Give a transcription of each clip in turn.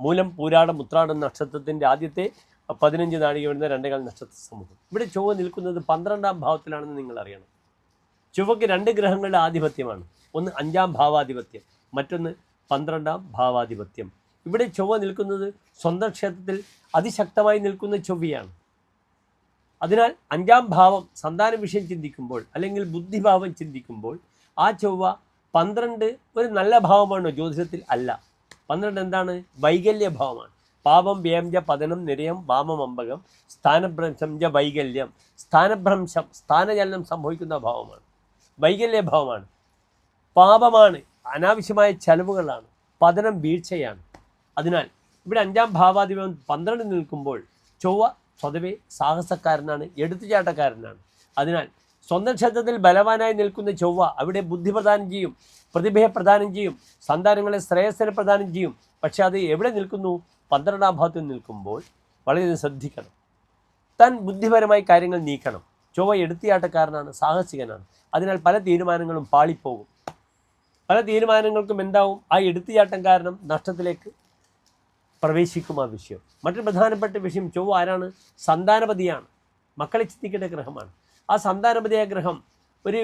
മൂലം പൂരാടം ഉത്രാടം നക്ഷത്രത്തിന്റെ ആദ്യത്തെ പതിനഞ്ച് നാഴിക വരുന്ന രണ്ടേകാൽ നക്ഷത്ര സമൂഹം. ഇവിടെ ചൊവ്വ നിൽക്കുന്നത് പന്ത്രണ്ടാം ഭാവത്തിലാണെന്ന് നിങ്ങൾ അറിയണം. ചൊവ്വയ്ക്ക് രണ്ട് ഗ്രഹങ്ങളുടെ ആധിപത്യമാണ്. ഒന്ന് അഞ്ചാം ഭാവാധിപത്യം മറ്റൊന്ന് പന്ത്രണ്ടാം ഭാവാധിപത്യം. ഇവിടെ ചൊവ്വ നിൽക്കുന്നത് സ്വന്തം ക്ഷേത്രത്തിൽ അതിശക്തമായി നിൽക്കുന്ന ചൊവ്വയാണ്. അതിനാൽ അഞ്ചാം ഭാവം സന്താന വിഷയം ചിന്തിക്കുമ്പോൾ അല്ലെങ്കിൽ ബുദ്ധിഭാവം ചിന്തിക്കുമ്പോൾ ആ ചൊവ്വ പന്ത്രണ്ട് ഒരു നല്ല ഭാവമാണോ? ജ്യോതിഷത്തിൽ അല്ല. പന്ത്രണ്ട് എന്താണ്? വൈകല്യ ഭാവമാണ് പാപം വ്യേംജ പതനം നിരയം വാമമമ്പകം ജ വൈകല്യം. സ്ഥാനഭ്രംശം സ്ഥാനചലനം സംഭവിക്കുന്ന ഭാവമാണ്. വൈകല്യ ഭാവമാണ് പാപമാണ്. അനാവശ്യമായ ചെലവുകളാണ്. പതനം വീഴ്ചയാണ്. അതിനാൽ ഇവിടെ അഞ്ചാം ഭാവാധിപം പന്ത്രണ്ട് നിൽക്കുമ്പോൾ ചൊവ്വ സ്വതവേ സാഹസക്കാരനാണ് എടുത്തുചാട്ടക്കാരനാണ്. അതിനാൽ സ്വന്തം ക്ഷേത്രത്തിൽ ബലവാനായി നിൽക്കുന്ന ചൊവ്വ അവിടെ ബുദ്ധി പ്രദാനം ചെയ്യും പ്രതിഭയെ പ്രദാനം ചെയ്യും സന്താനങ്ങളെ ശ്രേയസ്സിനെ പ്രദാനം ചെയ്യും. പക്ഷെ അത് എവിടെ നിൽക്കുന്നു? പന്ത്രണ്ടാം ഭാഗത്ത് നിൽക്കുമ്പോൾ വളരെ ശ്രദ്ധിക്കണം. താൻ ബുദ്ധിപരമായി കാര്യങ്ങൾ നീക്കണം. ചൊവ്വ എടുത്തിയാട്ടക്കാരനാണ് സാഹസികനാണ്. അതിനാൽ പല തീരുമാനങ്ങളും പാളിപ്പോകും. പല തീരുമാനങ്ങൾക്കും എന്താവും? ആ എടുത്തിയാട്ടം കാരണം നഷ്ടത്തിലേക്ക് പ്രവേശിക്കും ആ വിഷയം. മറ്റൊരു പ്രധാനപ്പെട്ട വിഷയം ചൊവ്വ ആരാണ്? സന്താനപതിയാണ്. മക്കളെ ചിന്തിക്കേണ്ട ഗ്രഹമാണ്. ആ സന്താനപതിയാഗ്രഹം ഒരു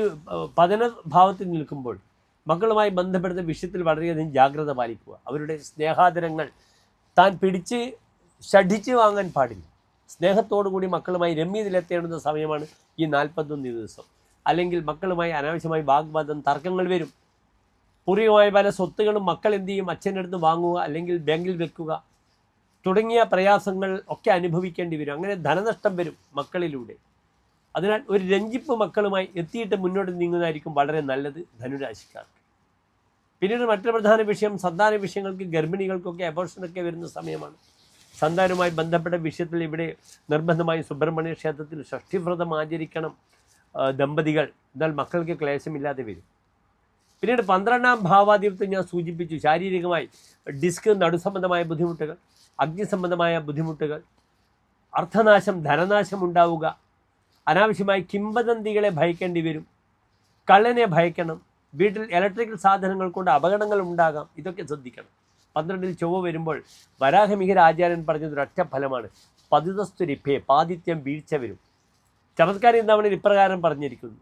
പതന ഭാവത്തിൽ നിൽക്കുമ്പോൾ മക്കളുമായി ബന്ധപ്പെടുന്ന വിഷയത്തിൽ വളരെയധികം ജാഗ്രത പാലിക്കുക. അവരുടെ സ്നേഹാദരങ്ങൾ താൻ പിടിച്ച് ഷഠിച്ച് വാങ്ങാൻ പാടില്ല. സ്നേഹത്തോടു കൂടി മക്കളുമായി രമ്യതയിലെത്തേണ്ടുന്ന സമയമാണ് ഈ നാൽപ്പത്തൊന്ന് ദിവസം. അല്ലെങ്കിൽ മക്കളുമായി അനാവശ്യമായി വാഗ്വാദം തർക്കങ്ങൾ വരും. പൂർവികമായ പല സ്വത്തുകളും മക്കൾ എന്ത് ചെയ്യും? അടുത്ത് വാങ്ങുക അല്ലെങ്കിൽ ബാങ്കിൽ വെക്കുക. തുടങ്ങിയ പ്രയാസങ്ങൾ ഒക്കെ അനുഭവിക്കേണ്ടി വരും. അങ്ങനെ ധനനഷ്ടം വരും മക്കളിലൂടെ. അതിനാൽ ഒരു രഞ്ജിപ്പ് മക്കളുമായി എത്തിയിട്ട് മുന്നോട്ട് നീങ്ങുന്നതായിരിക്കും വളരെ നല്ലത് ധനുരാശിക്കാർ പിന്നീട് മറ്റൊരു പ്രധാന വിഷയം സന്താന വിഷയങ്ങൾക്ക് ഗർഭിണികൾക്കൊക്കെ അബോർഷനൊക്കെ വരുന്ന സമയമാണ്. സന്താനവുമായി ബന്ധപ്പെട്ട വിഷയത്തിൽ ഇവിടെ നിർബന്ധമായി സുബ്രഹ്മണ്യ ക്ഷേത്രത്തിൽ ഷഷ്ടിവ്രതം ആചരിക്കണം ദമ്പതികൾ. എന്നാൽ മക്കൾക്ക് ക്ലേശമില്ലാതെ വരും. പിന്നീട് പന്ത്രണ്ടാം ഭാവാധിപത്യം ഞാൻ സൂചിപ്പിച്ചു. ശാരീരികമായി ഡിസ്ക് നടുസംബന്ധമായ ബുദ്ധിമുട്ടുകൾ അഗ്നിസംബന്ധമായ ബുദ്ധിമുട്ടുകൾ അർത്ഥനാശം ധനനാശം ഉണ്ടാവുക അനാവശ്യമായി കിംവദന്തികളെ ഭയക്കേണ്ടി വരും. കള്ളനെ ഭയക്കണം. വീട്ടിൽ ഇലക്ട്രിക്കൽ സാധനങ്ങൾ കൊണ്ട് അപകടങ്ങൾ ഉണ്ടാകാം. ഇതൊക്കെ ശ്രദ്ധിക്കണം. പന്ത്രണ്ടിൽ ചൊവ്വ വരുമ്പോൾ വരാഹമിഹിര ആചാര്യൻ പറഞ്ഞത് ഒരൊറ്റ ഫലമാണ് പതിതസ്തുരിഭേ പാതിത്യം വീഴ്ച വരും. ചമത്കാരി എന്താവണിൽ ഇപ്രകാരം പറഞ്ഞിരിക്കുന്നു.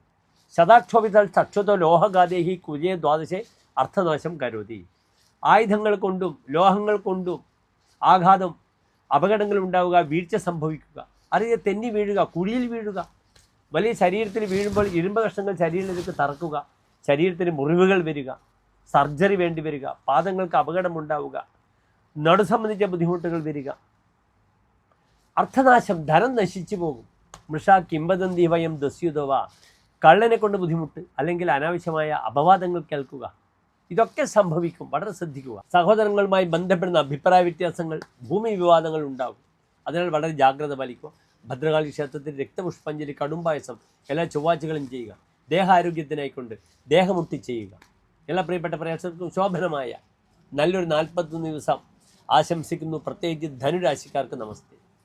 ശതാക്ഷോഭിതൽ ചക്ഷുതോ ലോഹഗാദേഹി കുജയ ദ്വാദശേ അർത്ഥനാശം കരുതി. ആയുധങ്ങൾ കൊണ്ടും ലോഹങ്ങൾ കൊണ്ടും ആഘാതം അപകടങ്ങൾ ഉണ്ടാവുക വീഴ്ച സംഭവിക്കുക. അറിയ തെന്നി വീഴുക കുഴിയിൽ വീഴുക വലിയ ശരീരത്തിൽ വീഴുമ്പോൾ ഇരുമ്പ് കഷ്ണങ്ങൾ ശരീരത്തിലേക്ക് തറക്കുക ശരീരത്തിന് മുറിവുകൾ വരിക സർജറി വേണ്ടി വരിക പാദങ്ങൾക്ക് അപകടമുണ്ടാവുക നടു സംബന്ധിച്ച ബുദ്ധിമുട്ടുകൾ വരിക. അർത്ഥനാശം ധനം നശിച്ചു പോകും. മൃഷ കിംബദന്തി വയം ദസ്യുതവ. കള്ളനെ കൊണ്ട് ബുദ്ധിമുട്ട് അല്ലെങ്കിൽ അനാവശ്യമായ അപവാദങ്ങൾ കേൾക്കുക. ഇതൊക്കെ സംഭവിക്കും. വളരെ ശ്രദ്ധിക്കുക. സഹോദരങ്ങളുമായി ബന്ധപ്പെടുന്ന അഭിപ്രായ വ്യത്യാസങ്ങൾ ഭൂമി വിവാദങ്ങൾ ഉണ്ടാകും. അതിനാൽ വളരെ ജാഗ്രത പാലിക്കുക. ഭദ്രകാളി ക്ഷേത്രത്തിൽ രക്തപുഷ്പാഞ്ജലി കടുംപായസം എല്ലാ ചൊവ്വാഴ്ചകളും ചെയ്യുക. ദേഹാരോഗ്യത്തിനായിക്കൊണ്ട് ദേഹമുട്ടി ചെയ്യുക. എല്ലാ പ്രിയപ്പെട്ട പ്രയാസർക്കും ശോഭനമായ നല്ലൊരു നാൽപ്പത്തൊന്ന് ദിവസം ആശംസിക്കുന്നു. പ്രത്യേകിച്ച് ധനുരാശിക്കാർക്ക് നമസ്തേ.